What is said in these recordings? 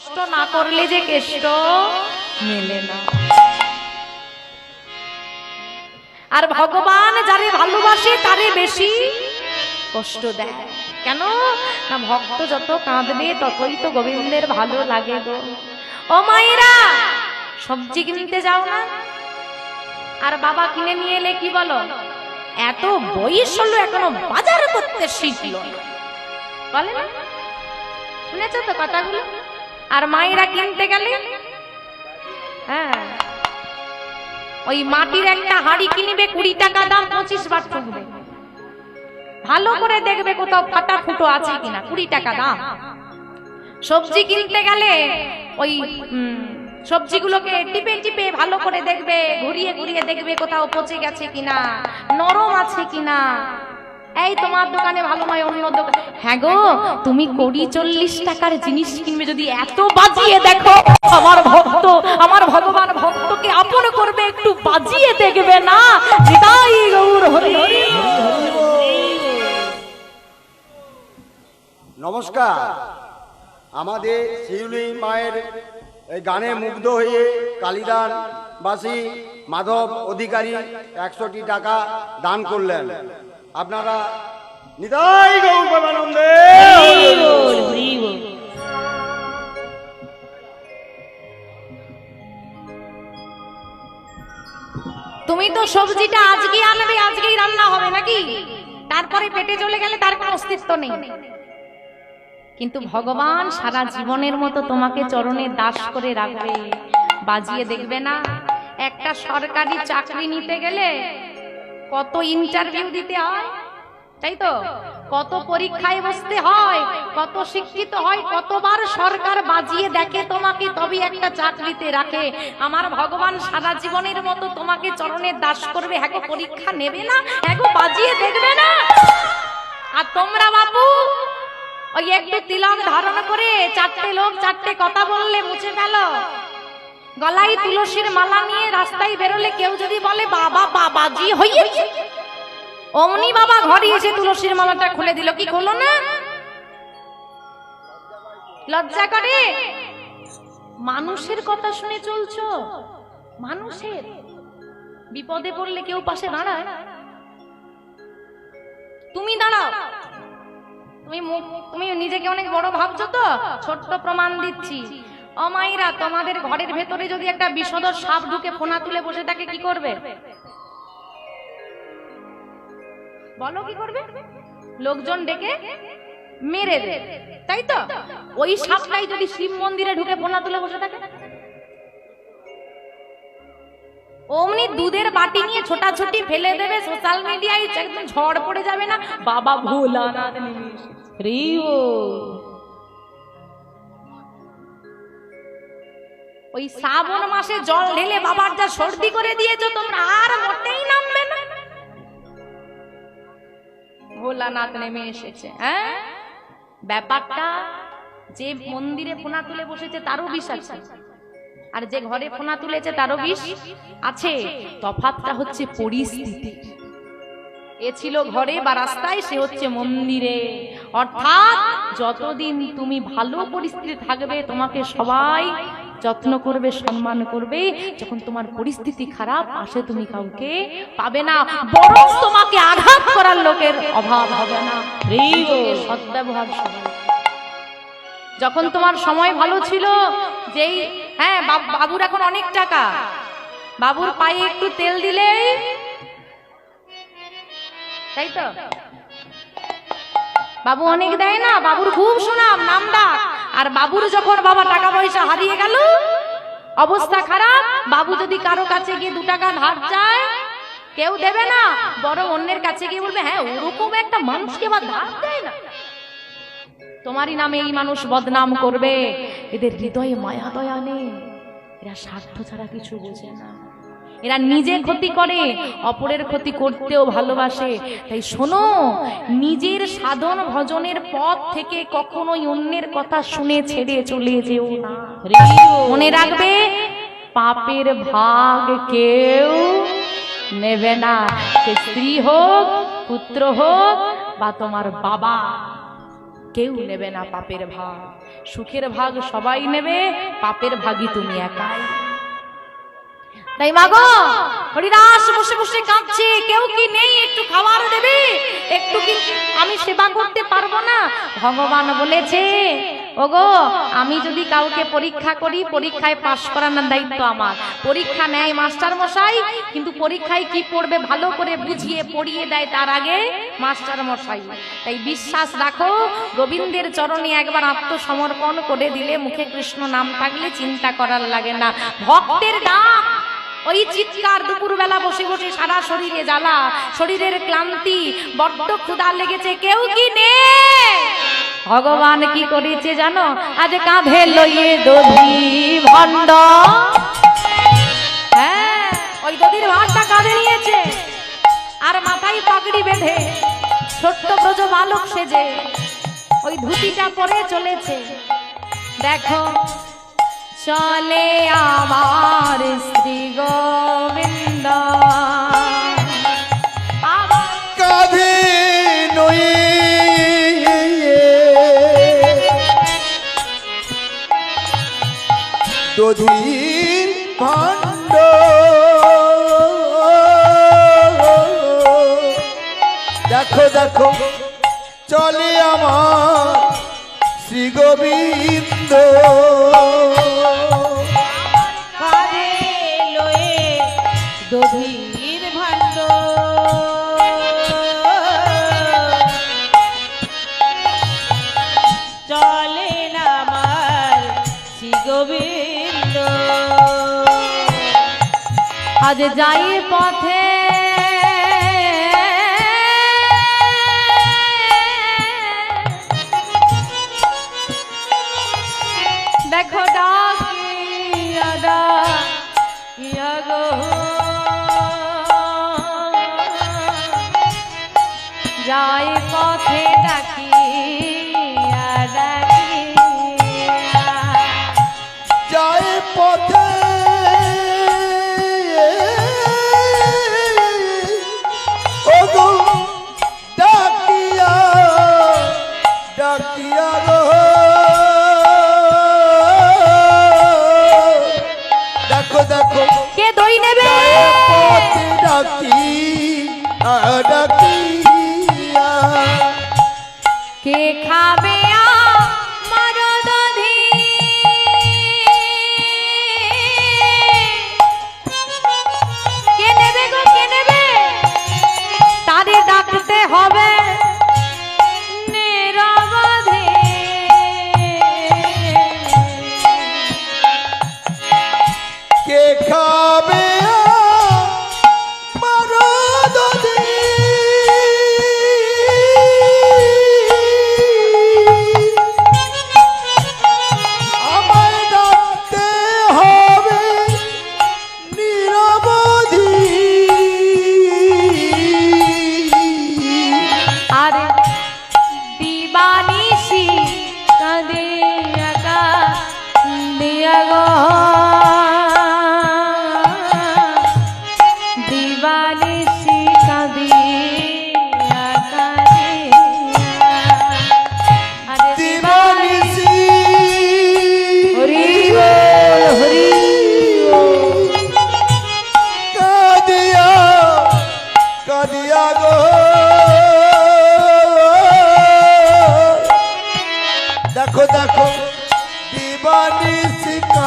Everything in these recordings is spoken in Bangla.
কষ্ট না করলে যে কেষ্ট মেলে না। আর ভগবান যারে ভালোবাসে, তারে বেশি কষ্ট দেয়। কেন? না, ভক্ত যত কাঁদবে, ততই তো গোবিন্দের ভালো লাগে গো। ও মায়েরা, সবজি কিনতে যাও না? আর বাবা কিনে নিয়ে এলে কি বলো? এত বয়স হলো এখনও বাজার করতে শিখলো। বলে না? শুনেছ তো কথাগুলো? আর মায়েরা কিনতে গেলে? হ্যাঁ। ওই মাটির একটা হাড়ি কিনবে, কুড়ি টাকা দাম, পঁচিশ বার ঠুকবে। ভালো করে দেখবে কোথাও ফাটা ফুটো আছে কিনা, কুড়ি টাকা দাম। সবজি কিনতে গেলে ওই সবজিগুলোকে টিপে টিপে ভালো করে দেখবে, ঘুরিয়ে ঘুরিয়ে দেখবে কোথাও পচে গেছে কিনা, নরম আছে কিনা। এই তোমার দোকানে ভালো নয় অন্য দোকান। হ্যাঁ গো তুমি কুড়ি চল্লিশ টাকার জিনিস কিনবে যদি এত বাজিয়ে দেখো আমার ভক্ত আমার ভগবান ভক্তকে আপন করবে একটু বাজিয়ে দেখবে না? নিতাই গৌর হরি হরি নমস্কার। আমাদের শিউলি মায়ের এই গানে মুগ্ধ হয়ে কালিদান বাসী মাধব অধিকারী একশোটি টাকা দান করলেন। আপনারা গৌর তুমি তো সবজিটা আজকে আনবে, আজকেই রান্না হবে নাকি? তারপরে পেটে চলে গেলে তার কোনো অস্তিত্ব নেই। কিন্তু ভগবান সারা জীবনের মতো তোমাকে চরণে দাস করে রাখবে। বাজিয়ে দেখবে না, একটা সরকারি চাকরি নিতে গেলে কত ইন্টারভিউ দিতে হয়? তাই তো? কত পরীক্ষায় বসতে হয়, কত শিক্ষিত হয়, কতবার সরকার বাজিয়ে দেখে তোমাকে তবে একটা চাকরিতে রাখে। আমার ভগবান সারা জীবনের মতো তোমাকে চরণের দাস করবে হ্যাঁ পরীক্ষা নেবে না? হ্যাঁ বাজিয়ে দেখবে না? আর তোমরা বাবু ওই একটু তিলক ধারণ করে চারটে লোক চারটে কথা বললে মুছে গেল গলায় তুলসীর মালা নিয়ে রাস্তায় বেরোলে কেউ যদি বলে, বাবা, বাবাজি হইয়েছে অমনি বাবা ঘরে এসে তুলসীর মালাটা খুলে দিল। কি হলো না? লজ্জা করে? মানুষের কথা শুনে চলছো? মানুষের? বিপদে পড়লে কেউ পাশে দাঁড়ায়? তুমি দাঁড়াও। তুমি তুমি নিজেকে অনেক বড় ভাবছ তো? ছোট্ট প্রমাণ দিচ্ছি। অমাইরা তোমাদের ঘরের ভেতরে যদি একটা বিষদর সাপ ঢুকে ফোনা তুলে বসে থাকে, কি করবে? বলো কি করবে? লোকজন ডেকে মেরে দে তাই তো? ওই সাপটাই যদি শিব মন্দিরে ঢুকে ফোনা তুলে বসে থাকে। অমনি দুধের বাটি নিয়ে ছোটাছুটি ফেলে দেবে, সোশ্যাল মিডিয়ায় একদম ঝড় পড়ে যাবে না? বাবা ভোলানাথ নেমে এসেছে। ওই শ্রাবণ মাসে জল ঢেলে বাবার যা সর্দি করে দিয়েছ, তোমরা আর মোটেই নামবে না। ভোলানাথ নেমে এসেছে হ্যাঁ? ব্যাপারটা যে মন্দিরে ফোনা তুলে বসেছে, তারও বিষ আছে। আর যে ঘরে ফোনা তুলেছে, তারও বিষ আছে। তফাতটা হচ্ছে পরিস্থিতি। এ ছিল ঘরে বা রাস্তায়, সে হচ্ছে মন্দিরে। অর্থাৎ যতদিন তুমি ভালো পরিস্থিতি থাকবে, তোমাকে সবাই যত্ন করবে, সম্মান করবে। যখন তোমার পরিস্থিতি খারাপ আসে তুমি কাউকে পাবে না। বরং তোমাকে আঘাত করার লোকের অভাব হবে না। সদ্ব্যবহার যখন তোমার সময় ভালো ছিল, যেই হ্যাঁ বাব- বাবুর এখন অনেক টাকা। বাবুর পায়ে একটু তেল দিলেই তাই তো? বাবু অনেক দেয় না? বাবুর খুব সুনাম নাম ডাক আর বাবুর যখন বাবা টাকা পয়সা হারিয়ে গেল, অবস্থা খারাপ। বাবু যদি কারও কাছে গিয়ে দু টাকা ধার চায়, কেউ দেবে না। বড় অন্যের কাছে গিয়ে বলবে হ্যাঁ ওরকম একটা মানুষকে আবার ধার দেয় না। তোমারই নামে এই মানুষ বদনাম করবে। এদের হৃদয়ে মায়া দয়া নেই। এরা স্বার্থ ছাড়া কিছু বোঝে না। এরা নিজে ক্ষতি করে, অপরের ক্ষতি করতেও ভালোবাসে। তাই শোনো, নিজের সাধন ভজনের পথ থেকে কখনোই অন্যের কথা শুনে ছেড়ে চলে যেও মনে রাখবে, পাপের ভাগ কেউ নেবে না। সে স্ত্রী হোক, পুত্র হোক, বা তোমার বাবা, কেউ নেবে না পাপের ভাগ। সুখের ভাগ সবাই নেবে, পাপের ভাগই তুমি একাই। তাই মাগো, হরিদাস বসে বসে কাঁদছে। কেউ কি নেই একটু খাবার দেবে? একটু কি আমি সেবা করতে পারব না? ভগবান বলেছে, ওগো, আমি যদি কাউকে পরীক্ষা করি, পরীক্ষায় পাশ করানোর দায়িত্ব আমার। পরীক্ষা নেয় মাস্টার মশাই, কিন্তু পরীক্ষায় কি পড়বে ভালো করে বুঝিয়ে পড়িয়ে দেয় তার আগে মাস্টার মশাই। তাই বিশ্বাস রাখো, গোবিন্দের চরণে একবার আত্মসমর্পণ করে দিলে মুখে কৃষ্ণ নাম থাকলে চিন্তা করার লাগে না। ভক্তের ডাক ওই চিৎকার দুপুরবেলা বসে বসে সারা শরীরে জ্বালা, শরীরের ক্লান্তি, বড্ড ক্ষুধা লেগেছে, কেউ কি নে ভগবান কি করেছে জানো? আজ কাঁধে লইয়ে দধি ভণ্ড। হ্যাঁ ওই দধির ভাতটা কাঁধে নিয়েছে আর মাথায় পাগড়ি বেঁধে ছোট্ট ব্রজ বালক সেজে ওই ধুতিটা পরে চলেছে। দেখো চলে আমার শ্রী গোবিন্দ। কাঁধে ভাণ্ড। দেখো দেখো চলে আমার শ্রী গোবিন্দ। দধির ভাণ্ড চলে না আমার শ্রী গোবিন্দ আজ যাই পথে যাই পথে ডাকিয়া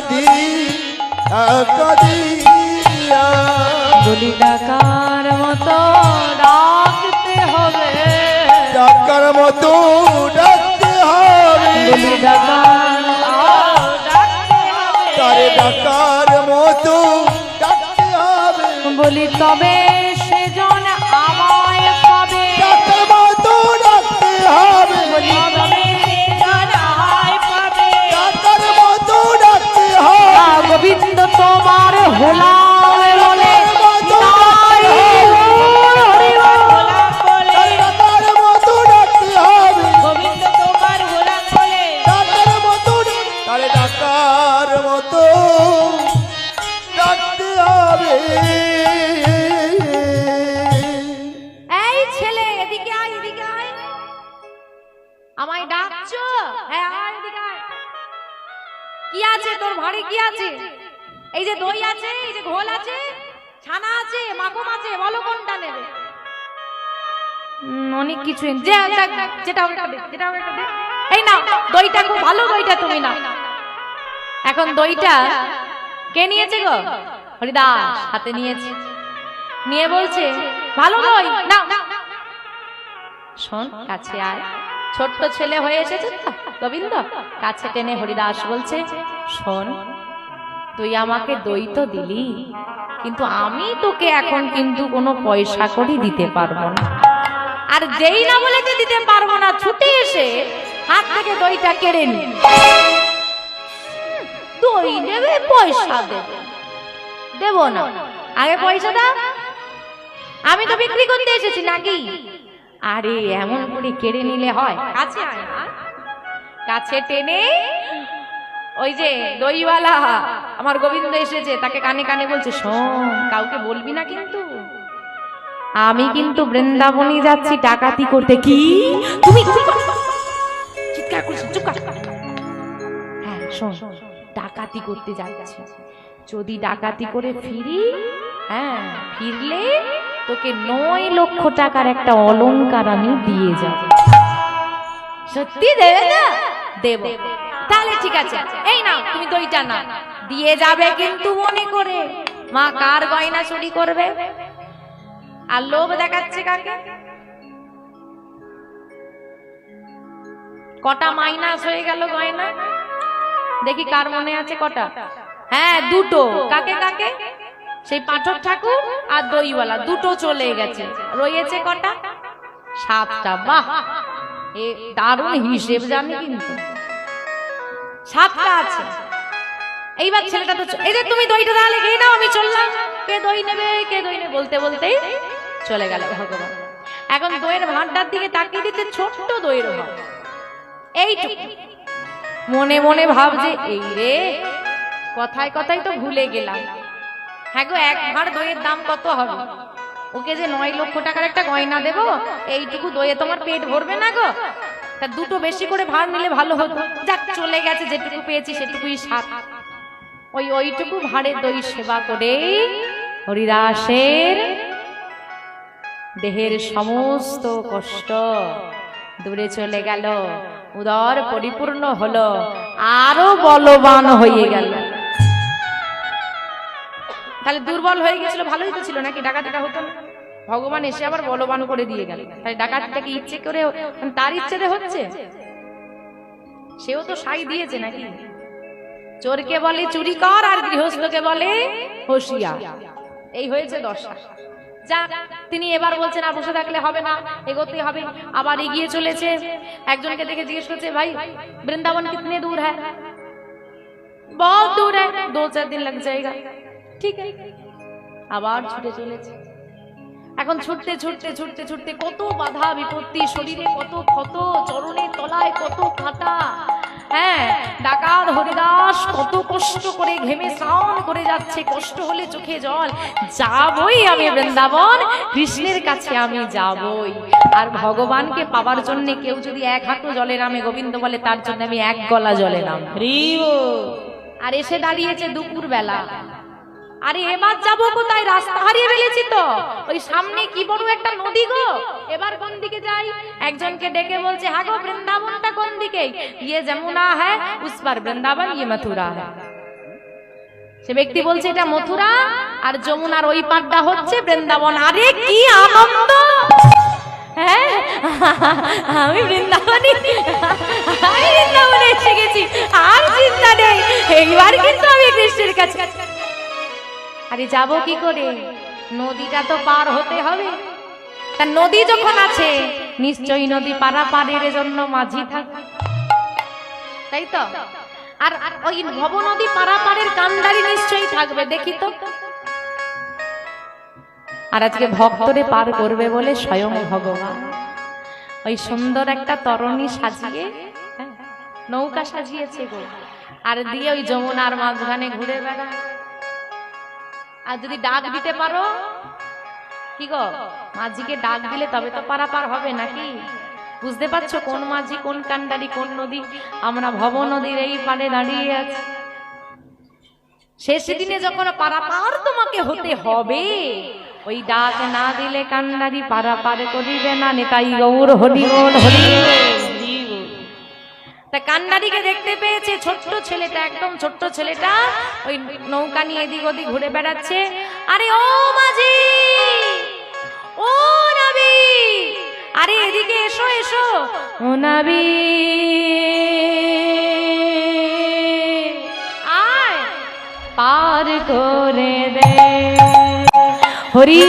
দিবানিসি কাদি কাদিয়া। বলি ডাকার মতো ডাকতে হবে। ডাকার মতো ডাকতে হবে। বলি ডাকার তারে ডাকার মতো ডাকতে হবে। বলি তবে সেজন আমায় পাবে। ডাকার মতো ডাকতে হবে। বলি তবে বলো কোনটা নেবে? অনেক কিছু যেটা যেটা। এই নাও দইটা খুব ভালো দইটা তুমি নাও। এখন দইটা কে নিয়েছে গো? হরিদাস হাতে নিয়েছে। নিয়ে বলছে ভালো দই নাও। শোন কাছে আয়। ছোট্ট ছেলে হয়ে এসেছে তো গোবিন্দ কাছে টেনে হরিদাস বলছে শোন তুই আমাকে দই তো দিলি। কিন্তু আমি তোকে এখন কিন্তু কোনো পয়সা করি দিতে পারব না। আর যেই না বলে যে দিতে পারব না, ছুটে এসে হাত থেকে দইটা কেড়ে নি। দই নেবে, পয়সা দেবে। দেবো না। আগে পয়সা দাও। আমি তো বিক্রি করতে এসেছি নাকি? আরে, এমন করে কেড়ে নিলে হয়। কাছে কাছে টেনে ওই যে দইওয়ালা আমার গোবিন্দ এসেছে তাকে কানে কানে বলছে শোন কাউকে বলবি না কিন্তু। আমি কিন্তু বৃন্দাবনে যাচ্ছি ডাকাতি করতে। কি? তুমি। চিৎকার করিস না, চুপ। হ্যাঁ শোন ডাকাতি করতে যাচ্ছি। যদি ডাকাতি করে ফিরি হ্যাঁ ফিরলে তোকে নয় লক্ষ টাকার একটা অলংকার আমি দিয়ে যাব। সত্যি দেবে না দেব। তাহলে ঠিক আছে, এই নাও, তুমি দইটা না দিয়ে যাবে কিন্তু মনে করে। মা কার গয়না চুরি করবে? আর লোভ দেখাচ্ছে কাকে? কটা মাইনাস হয়ে গেল গয়না? দেখি কার মনে আছে কটা। হ্যাঁ দুটো। কাকে কাকে? সেই পাঠক ঠাকুর আর দইওয়ালা, দুটো চলে গেছে। রয়েছে কটা? সাতটা। বাহ! এ দারুণ হিসেব জানি কিন্তু। সাতটা আছে। এইবার ছেলেটা তো এই যে তুমি দইটা তাহলে খেয়ে নাও আমি চললাম। কে দই নেবে কে দই নেবে বলতে বলতেই চলে গেল ভগবান। এখন দইয়ের ভাঁড়টার দিকে তাকিয়ে দিতে ছোট্ট দইয়ের ভাঁড় এইটুকু। মনে মনে ভাবছে এই রে কথায় কথায় তো ভুলে গেলাম। হ্যাঁ গো এক ভাঁড় দইয়ের দাম কত হবে? ওকে যে নয় লক্ষ টাকার একটা গয়না দেবো এইটুকু দইয়ে তোমার পেট ভরবে না গো? তা দুটো বেশি করে ভাড় নিলে ভালো হতো। যাক, চলে গেছে, যেটুকু পেয়েছি সেটুকুই সাত ওই ওইটুকু ভাড়ের দই সেবা করে হরিদাসের দেহের সমস্ত কষ্ট দূরে চলে গেল। উদর পরিপূর্ণ হলো, আরও বলবান হয়ে গেল। তাহলে দুর্বল হয়ে গেছিল, ভালোই তো ছিল নাকি? ডাকাতিটা হতো না? ভগবান এসে আবার বলবান করে দিয়ে গেল তাই ডাকাতিটা কি ইচ্ছে করে তার ইচ্ছেতে হচ্ছে সেও তো সাই দিয়েছে নাকি চোরকে বলে চুরি কর আর গৃহস্থকে বলে হুঁশিয়ার এই হয়েছে দশা যা তিনি এবার বলছেন আর বসে থাকলে হবে না এগোতে হবে আবার এগিয়ে চলেছে একজনকে দেখে জিজ্ঞেস করছে ভাই বৃন্দাবন কিতনে দূর হ্যাঁ बहुत दूर है दो चार दिन लग जाएगा ঠিক আছে আবার ছুটে চলেছে এখন ছুটতে ছুটতে ছুটতে ছুটতে কত বাধা বিপত্তি শরীরে কত ক্ষত চরণের তলায় কত কাঁটা হ্যাঁ ডাকাত হরিদাস কত কষ্ট করে ঘেমে স্নান করে যাচ্ছে কষ্ট হলে চোখে জল। যাবই আমি বৃন্দাবন কৃষ্ণের কাছে আমি যাবই। আর ভগবানকে পাওয়ার জন্য কেউ যদি এক হাঁটু জলে নামে গোবিন্দ বলে তার জন্য আমি এক গলা জলে নাম আর এসে দাঁড়িয়েছে দুপুর বেলা আরে এবার যাব কোথায়? রাস্তা হারিয়ে ফেলেছি তো। ওই সামনে কি বড় একটা নদী গো। এবার কোন দিকে যাই? একজনকে ডেকে বলছে হ্যাঁ বৃন্দাবনটা কোন দিকে? ইয়ে যমুনা হ্যাঁ উস পার বৃন্দাবন ইয়ে মথুরা হ্যাঁ। সে ব্যক্তি বলছে, এটা মথুরা আর যমুনার ওই পারটা হচ্ছে বৃন্দাবন। আরে কি আনন্দ! হ্যাঁ আমি বৃন্দাবনে আমি বৃন্দাবনে এসে গেছি। আর চিন্তা নেই, এইবার কিন্তু আমি কৃষ্ণের কাছে আরে যাব কি করে? নদীটা তো পার হতে হবে। তা নদী যখন আছে নিশ্চয়ই নদী পারাপারের জন্য মাঝি থাকবে তাই তো? আর আর ওই ভব নদী পারাপারের কান্ডারি নিশ্চয়ই থাকবে দেখি তো। আর আজকে ভক্তরে পার করবে বলে স্বয়ং ভগবান। ওই সুন্দর একটা তরণী সাজিয়ে হ্যাঁ, নৌকা সাজিয়েছে গো। আর দিয়ে ওই যমুনার মাঝখানে ঘুরে বেড়ায়। আর যদি ডাক দিতে পারো? কি গো? মাঝিকে ডাক দিলে তবে তো পারাপার হবে নাকি? বুঝতে পারছ কোন মাঝি, কোন কান্ডারি, কোন নদী? আমরা ভব নদীর এই পারে দাঁড়িয়ে আছি। শেষ দিনে যখন পারাপার তোমাকে হতে হবে, ওই ডাক না দিলে কান্ডারি পারাপার করিবে না, নেতাই গৌর হরি হরি। তা কান্নারিকে দেখতে পেয়েছে, ছোট্ট ছেলেটা, একদম ছোট্ট ছেলেটা। ওই নৌকা নিয়ে এদিক ওদিক ঘুরে বেড়াচ্ছে। আরে ও মাঝি! ও নবী! আরে এদিকে এসো এসো। ও নবী! আয়। পার করে দে। হরি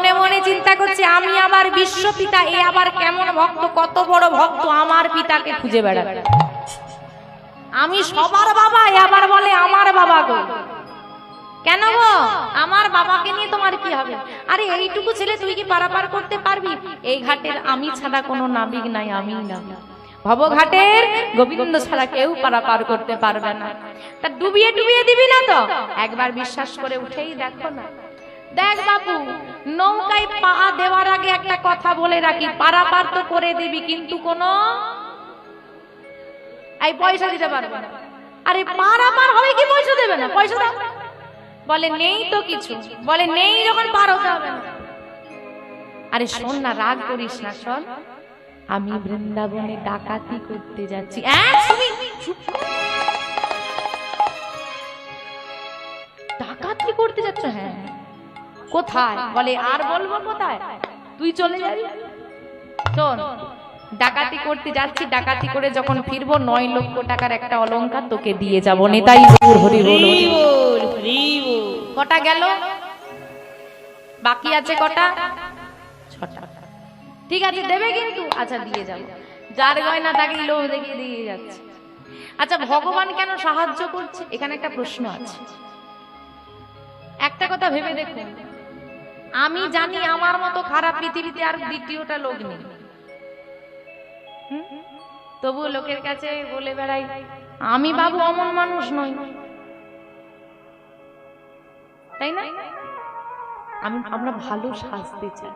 মনে মনে চিন্তা করছে, আমি আবার বিশ্ব পিতা এ আবার কেমন ভক্ত, কত বড় ভক্ত আমার পিতাকে খুঁজে বেড়াবে? আমি সবার বাবা, এ আবার বলে আমার বাবা গো। কেন গো? আমার বাবাকে নিয়ে তোমার কি হবে? আরে, এইটুকু ছেলে তুই কি পারাপার করতে পারবি? এই ঘাটের আমি ছাড়া কোনো নাবিক নাই, আমি না। ভবঘাটের গোবিন্দ ছাড়া কেউ পারাপার করতে পারবে না। তা ডুবিয়ে ডুবিয়ে দিবি না তো? একবার বিশ্বাস করে উঠেই দেখো না। দেখ বাবু, নৌকায় পা দেওয়ার আগে একটা কথা বলে রাখি পারাপার তো করে দিবি, কিন্তু কোনো এই পয়সা দিতে পারবে না। আরে পারাপার হবে কি পয়সা দেবে না? পয়সা দাও। বলে, নেই তো কিছু। বলে, নেই যখন পার হতে হবে না। আরে শোন না, রাগ করিস না, শোন। আমি বৃন্দাবনে ডাকাতি করতে যাচ্ছি। করো। ডাকাতি করতে যাচ্ছ? হ্যাঁ। কোথায়? বলে আর বলব কোথায়? তুই চলে যাবি? শোন ডাকাতি করতে যাচ্ছি ডাকাতি করে যখন ফিরবো নয় লক্ষ টাকার একটা অলংকার তোকে দিয়ে যাব। নেতাই হরি কটা গেল? বাকি আছে কটা? ছটা। ঠিক আছে দেবে কিন্তু? আচ্ছা দিয়ে যাব। যার গয়না তাকে লোভ দেখিয়ে দিয়ে যাচ্ছে। আচ্ছা ভগবান কেন সাহায্য করছে? এখানে একটা প্রশ্ন আছে। একটা কথা ভেবে দেখুন। আমি জানি আমার মতো খারাপ পৃথিবীতে আর দ্বিতীয়টা লোক নেই। তবু লোকের কাছে বলে বেড়াই, আমি বাবু অমন মানুষ নই। তাই না? আমি, আমরা ভালো সাজতে চাই।